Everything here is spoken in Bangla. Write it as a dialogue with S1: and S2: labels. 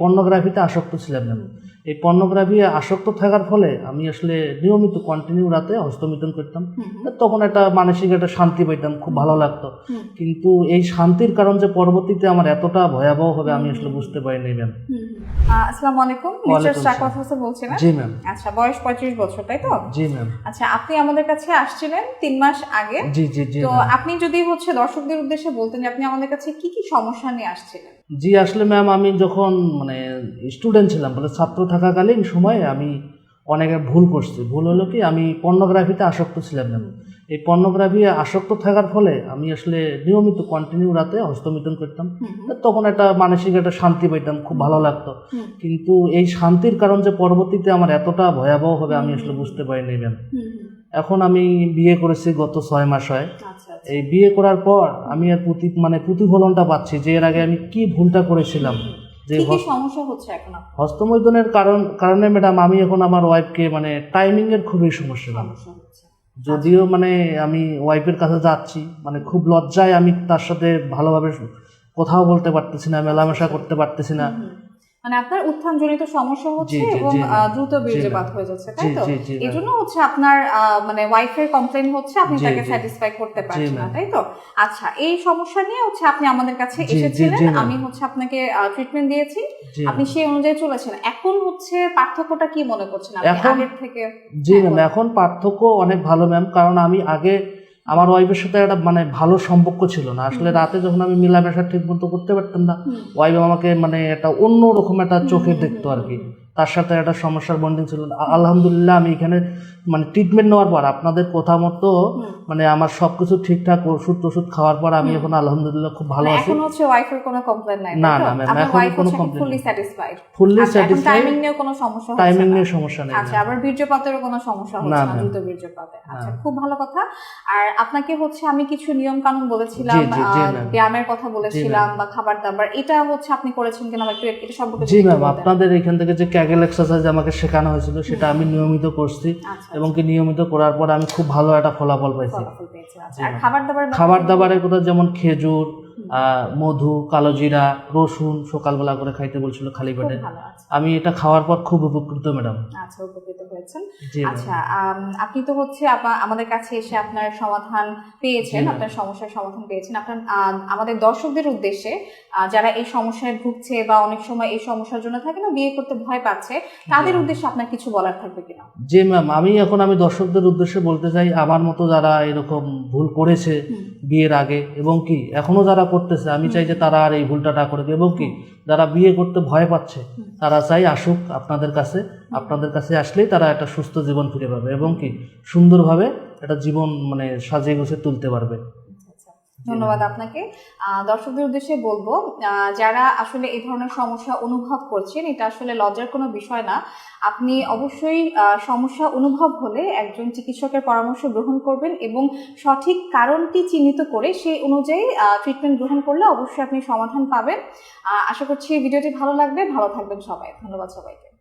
S1: পর্নোগ্রাফিতে আসক্ত ছিলাম না এই পর্নোগ্রাফি আসক্ত থাকার ফলে আমি আসলে নিয়মিত কন্টিনিউ রাতে হস্তমিথন করতাম। তখন একটা মানসিক একটা শান্তি পাইতাম খুব ভালো লাগতো। কিন্তু এই শান্তির কারণ যে পরবর্তীতে আমার এতটা ভয়াবহ হবে আমি আসলে বুঝতে পারিনি ম্যাম
S2: আসসালামু আলাইকুম। মিস্টার শাকওয়াত হোসেন বলছিলেন?
S1: জি ম্যাম
S2: আচ্ছা বয়স পঁয়ত্রিশ বছর তাই তো?
S1: জি ম্যাম
S2: আচ্ছা আপনি আমাদের কাছে আসছিলেন তিন মাস আগে।
S1: জি জি জি
S2: তো আপনি যদি হচ্ছে দর্শকদের উদ্দেশ্যে বলতেন যে আপনি আমাদের কাছে কি কি সমস্যা নিয়ে আসছিলেন?
S1: জি আসলে ম্যাম আমি যখন মানে স্টুডেন্ট ছিলাম বলে ছাত্র থাকাকালীন সময়ে আমি অনেক ভুল করছি। ভুল হলো কি আমি পর্নোগ্রাফিতে আসক্ত ছিলাম ম্যাম। এই পর্নোগ্রাফি আসক্ত থাকার ফলে আমি আসলে নিয়মিত কন্টিনিউ রাতে হস্তমিথন করতাম। তখন একটা মানসিক একটা শান্তি পাইতাম খুব ভালো লাগতো। কিন্তু এই শান্তির কারণ যে পরবর্তীতে আমার এতটা ভয়াবহ হবে আমি আসলে বুঝতে পারিনি ম্যাম। এখন আমি বিয়ে করেছি গত ছয় মাস হয়।
S2: আচ্ছা আচ্ছা।
S1: এই বিয়ে করার পর আমি আর প্রতি মানে প্রতিফলনটা পাচ্ছি যে এর আগে আমি কি ভুলটা করেছিলাম। যে
S2: সমস্যা হচ্ছে এখন আপনার?
S1: হস্তমৈদনের কারণ কারণে ম্যাডাম আমি এখন আমার ওয়াইফকে মানে টাইমিং এর খুবই সমস্যা যদিও মানে আমি ওয়াইফের কাছে যাচ্ছি মানে খুব লজ্জায় আমি তার সাথে ভালোভাবে কোথাও বলতে পারতেছি না মেলামেশা করতে পারতেছি না।
S2: মানে আপনার উত্থানজনিত সমস্যা হচ্ছে এবং। দ্রুত বীর্যপাত হয়ে যাচ্ছে তাই তো? এই জন্য হচ্ছে আপনার মানে ওয়াইফের কমপ্লেন হচ্ছে আপনি তাকে স্যাটিসফাই করতে পারছেন না তাই তো? আচ্ছা এই সমস্যা নিয়ে হচ্ছে আপনি আমাদের কাছে এসেছিলেন আমি হচ্ছে আপনাকে ট্রিটমেন্ট দিয়েছি আপনি সেই অনুযায়ী চলেছেন। এখন হচ্ছে পার্থক্যটা কি মনে করছেন আপনি? আগের থেকে?
S1: জি
S2: হ্যাঁ,
S1: ম্যাম এখন পার্থক্য অনেক ভালো ম্যাম কারণ আমি আগে আমার ওয়াইফের সাথে একটা মানে ভালো সম্পর্ক ছিল না। আসলে রাতে যখন আমি মেলামেশা ঠিক মতো করতে পারতাম না। ওয়াইফ আমাকে মানে একটা অন্য রকম একটা চোখে দেখতো আর কি। তার সাথে একটা সমস্যার বন্ডিং ছিল। আলহামদুলিল্লাহ আমি এখানে মানে ট্রিটমেন্ট নেওয়ার পর আপনাদের কথা মতো মানে আমার সবকিছু ঠিকঠাক ওষুধ টষুধ খাওয়ার পর আমি এখন আলহামদুলিল্লাহ খুব ভালো
S2: মানে
S1: আছি।
S2: এখন হচ্ছে ওয়াইফের কোনো কমপ্লেন নাই
S1: না, না, ম্যাম, এখন কোনো
S2: fully satisfied
S1: fully satisfied
S2: timing নিয়ে কোনো সমস্যা হচ্ছে
S1: টাইমিং নিয়ে সমস্যা নেই
S2: আচ্ছা আবার বীর্যপাতেরও কোনো সমস্যা হচ্ছে
S1: না,
S2: দ্রুত বীর্যপাতে। আচ্ছা খুব ভালো কথা। আর আপনাকে হচ্ছে আমি কিছু নিয়ম কানুন বলেছিলাম। ব্যায়ামের কথা বলেছিলাম বা খাবার দাবার এটা হচ্ছে আপনি করেছেন কিনা একটু এটা সম্পর্কে
S1: জি ম্যাম আপনাদের এখান থেকে যে ক্যাগেল এক্সারসাইজ আমাকে শেখানো হয়েছিল সেটা আমি নিয়মিত করছি
S2: আচ্ছা
S1: এবং কি নিয়মিত করার পর আমি খুব ভালো একটা ফলাফল পাইছি।
S2: আচ্ছা। খাবার
S1: দাবারের কথা যেমন খেজুর মধু কালো জিরা রসুন সকালবেলা করে খাইতে বলছিল খালি পেটে। আমি এটা খাওয়ার পর খুব উপকৃত ম্যাডাম।
S2: আচ্ছা উপকৃত হয়েছেন। আচ্ছা আপনি তো হচ্ছে আমাদের কাছে এসে আপনার সমাধান পেয়েছেন আপনার সমস্যার সমাধান পেয়েছেন। আপনার আমাদের দর্শকদের উদ্দেশ্যে যারা এই সমস্যায় ভুগছে বা অনেক সময় এই সমস্যার জন্য থাকে না বিয়ে করতে ভয় পাচ্ছে তাদের উদ্দেশ্যে আপনার কিছু বলার থাকবে কিনা
S1: জি ম্যাম আমি এখন আমি দর্শকদের উদ্দেশ্যে বলতে চাই আমার মতো যারা এরকম ভুল করেছে বিয়ের আগে এবং কি এখনও যারা করতেছে, আমি চাই যে তারা আর এই ভুলটা না করে এবং কি, যারা বিয়ে করতে ভয় পাচ্ছে, তারা চাই আসুক আপনাদের কাছে আপনাদের কাছে আসলেই তারা একটা সুস্থ জীবন ফিরে পাবে। এবং কি, সুন্দরভাবে একটা জীবন মানে সাজিয়ে গুছিয়ে তুলতে পারবে।
S2: ধন্যবাদ আপনাকে। দর্শকদের উদ্দেশ্যে বলব যারা আসলে এই ধরনের সমস্যা অনুভব করছেন, এটা আসলে লজ্জার কোনো বিষয় না। আপনি অবশ্যই সমস্যা অনুভব হলে একজন চিকিৎসকের পরামর্শ গ্রহণ করবেন এবং সঠিক কারণটি চিহ্নিত করে সেই অনুযায়ী ট্রিটমেন্ট গ্রহণ করলে অবশ্যই আপনি সমাধান পাবেন। আশা করছি ভিডিওটি ভালো লাগবে। ভালো থাকবেন সবাই। ধন্যবাদ সবাইকে।